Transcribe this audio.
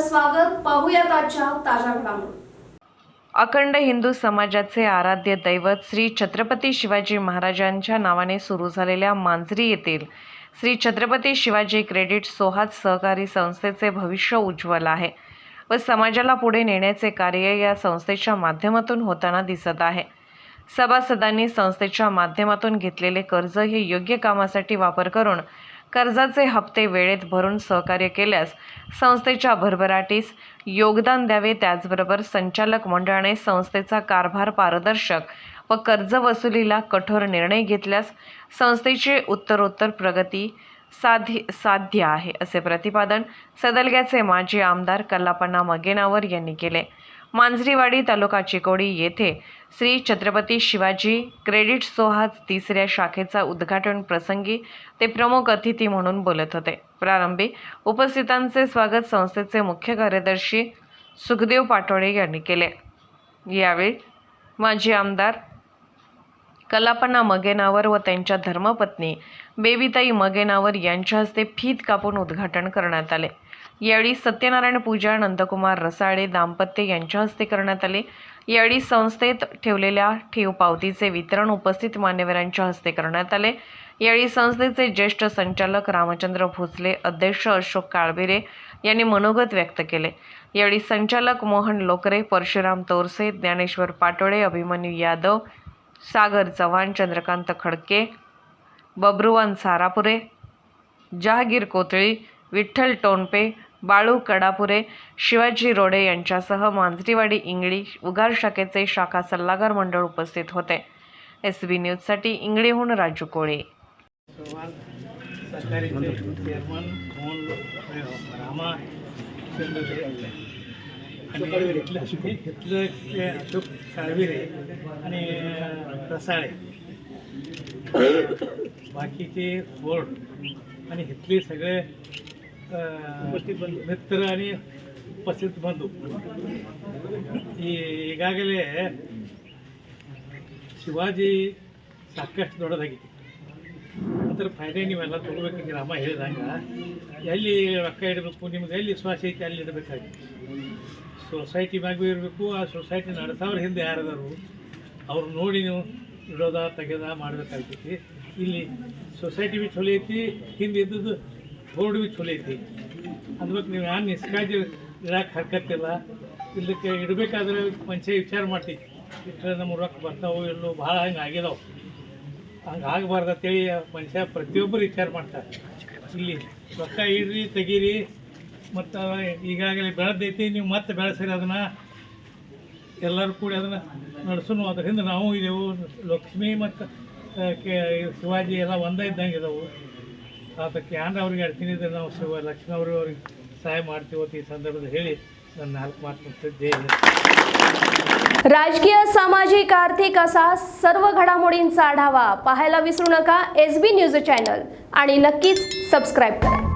स्वागत पाहूयात आजच्या ताज्या घडामोडी. अखंड हिंदू समाजाचे आराध्य दैवत श्री छत्रपती शिवाजी महाराजांच्या नावाने सुरू झालेल्या मांजरी येथील श्री छत्रपती शिवाजी क्रेडिट सोहात सहकारी संस्थेचे भविष्य उज्ज्वल आहे व समाजाला पुढे नेण्याचे कार्य या संस्थेच्या माध्यमातून होताना दिसत आहे. सभासदांनी संस्थेच्या माध्यमातून घेतलेले कर्ज हे योग्य कामासाठी वापर करून कर्जाचे हप्ते वेळेत भरून सहकार्य केल्यास संस्थेच्या भरभराटीस योगदान द्यावे. त्याचबरोबर संचालक मंडळाने संस्थेचा कारभार पारदर्शक व कर्ज वसुलीला कठोर निर्णय घेतल्यास संस्थेची उत्तरोत्तर प्रगती साध्य साध्य आहे असे प्रतिपादन सदलग्याचे माजी आमदार कल्लापण्णा मगेनावर यांनी केले. मांजरीवाडी तालुका चिकोडी येथे श्री छत्रपती शिवाजी क्रेडिट सोहाज तिसऱ्या शाखेचा उद्घाटन प्रसंगी ते प्रमुख अतिथी म्हणून बोलत होते. प्रारंभी उपस्थितांचे स्वागत संस्थेचे मुख्य कार्यदर्शी सुखदेव पाटोळे यांनी केले. यावेळी माजी आमदार कलापना मगेनावर व त्यांच्या धर्मपत्नी बेबीताई मगेनावर यांच्या हस्ते फीत कापून उद्घाटन करण्यात आले. यावेळी सत्यनारायण पूजा नंदकुमार रसाळे दाम्पत्य यांच्या हस्ते करण्यात आले. यावेळी संस्थेत ठेवलेल्या ठेव पावतीचे वितरण उपस्थित मान्यवरांच्या हस्ते करण्यात आले. यावेळी संस्थेचे ज्येष्ठ संचालक रामचंद्र भोसले अध्यक्ष अशोक काळबिरे यांनी मनोगत व्यक्त केले. यावेळी संचालक मोहन लोकरे परशुराम तोरसे ज्ञानेश्वर पाटोळे अभिमन्यू यादव सागर चव्हाण चंद्रकांत खडके बब्रुवान सारापुरे जहागीर कोथळी विठ्ठल टोनपे बाळू कडापुरे शिवाजी रोडे यांच्यासह मांजरीवाडी इंगळी उगार शाखेचे शाखा सल्लागार मंडळ उपस्थित होते. एस बी न्यूजसाठी इंगळीहून राजू कोळे. आणि रसाळे बाकीचे बोर्ड आणि इथले सगळे ಮಿತ್ರನೇ ಉಪಸ್ಥಿತ ಬಂದು. ಈಗಾಗಲೇ ಶಿವಾಜಿ ಸಾಕಷ್ಟು ದೊಡ್ಡದಾಗಿತ್ತು. ಅದರ ಫಾಯ್ದೆ ನೀವೆಲ್ಲ ತೊಗೋಬೇಕಂಗೆ ರಾಮ ಹೇಳಿದಾಗ, ಎಲ್ಲಿ ರೊಕ್ಕ ಇಡಬೇಕು, ನಿಮ್ಗೆ ಎಲ್ಲಿ ಶ್ವಾಸ ಐತಿ ಅಲ್ಲಿ ಇಡಬೇಕಾಗಿತ್ತು. ಸೊಸೈಟಿ ಮ್ಯಾಗೂ ಇರಬೇಕು, ಆ ಸೊಸೈಟಿ ನಡೆಸೋರ ಹಿಂದೆ ಯಾರಾದರು, ಅವ್ರು ನೋಡಿ ನೀವು ಇಡೋದ ತೆಗೆದ ಮಾಡಬೇಕಾಗ್ತೈತಿ. ಇಲ್ಲಿ ಸೊಸೈಟಿ ಬಿ ಚಲೋ ಐತಿ, ಹಿಂದೆ ಇದ್ದದ್ದು ಬೋರ್ಡ್ ಬಿ ಚಲೋ ಐತಿ. ಅದಕ್ಕೆ ನೀವು ಯಾರು ನಿಷ್ಕಾಜಿ ಇಡಕ್ಕೆ ಹರ್ಕತ್ತಿಲ್ಲ. ಇಲ್ಲಕ್ಕೆ ಇಡಬೇಕಾದ್ರೆ ಮನುಷ್ಯ ವಿಚಾರ ಮಾಡ್ತೀವಿ ಇಟ್ಟರೆ ನಮ್ಮ ರೊಕ್ಕ ಬರ್ತಾವೋ ಇಲ್ಲೋ ಭಾಳ ಹಂಗೆ ಆಗಿದಾವೆ ಹಂಗೆ ಆಗಬಾರ್ದು ಅಂತೇಳಿ ಮನುಷ್ಯ ಪ್ರತಿಯೊಬ್ಬರು ವಿಚಾರ ಮಾಡ್ತಾರೆ. ಇಲ್ಲಿ ರೊಕ್ಕ ಇಡ್ರಿ, ತೆಗೀರಿ, ಮತ್ತು ಈಗಾಗಲೇ ಬೆಳೆದೈತಿ ನೀವು ಮತ್ತೆ ಬೆಳೆಸಿರಿ ಅದನ್ನು. ಎಲ್ಲರೂ ಕೂಡಿ ಅದನ್ನು ನಡೆಸೋನು. ಅದರಿಂದ ನಾವು ಇದ್ದೇವು ಲಕ್ಷ್ಮಿ ಮತ್ತು ಕೆ, ಶಿವಾಜಿ ಎಲ್ಲ ಒಂದೇ ಇದ್ದಂಗೆ ಇದಾವೆ. ಅದಕ್ಕೆ ಯಾರು ಅವ್ರಿಗೆ ಅಡ್ತೀನಿ ಇದ್ರೆ ನಾವು ಶಿವ ಲಕ್ಷ್ಮಿ ಅವರು ಅವ್ರಿಗೆ ಸಹಾಯ ಮಾಡ್ತೀವಿ ಅಂತ ಈ ಸಂದರ್ಭದಲ್ಲಿ ಹೇಳಿ ನನ್ನ ನಾಲ್ಕು ಮಾತು ಮುಗಿಸಿದ್ದೆ राजकीय सामाजिक आर्थिक असा सर्व घडामोडींचा आढावा पाहायला विसरू नका एस बी न्यूज चॅनल आणि नक्कीच सबस्क्राईब करा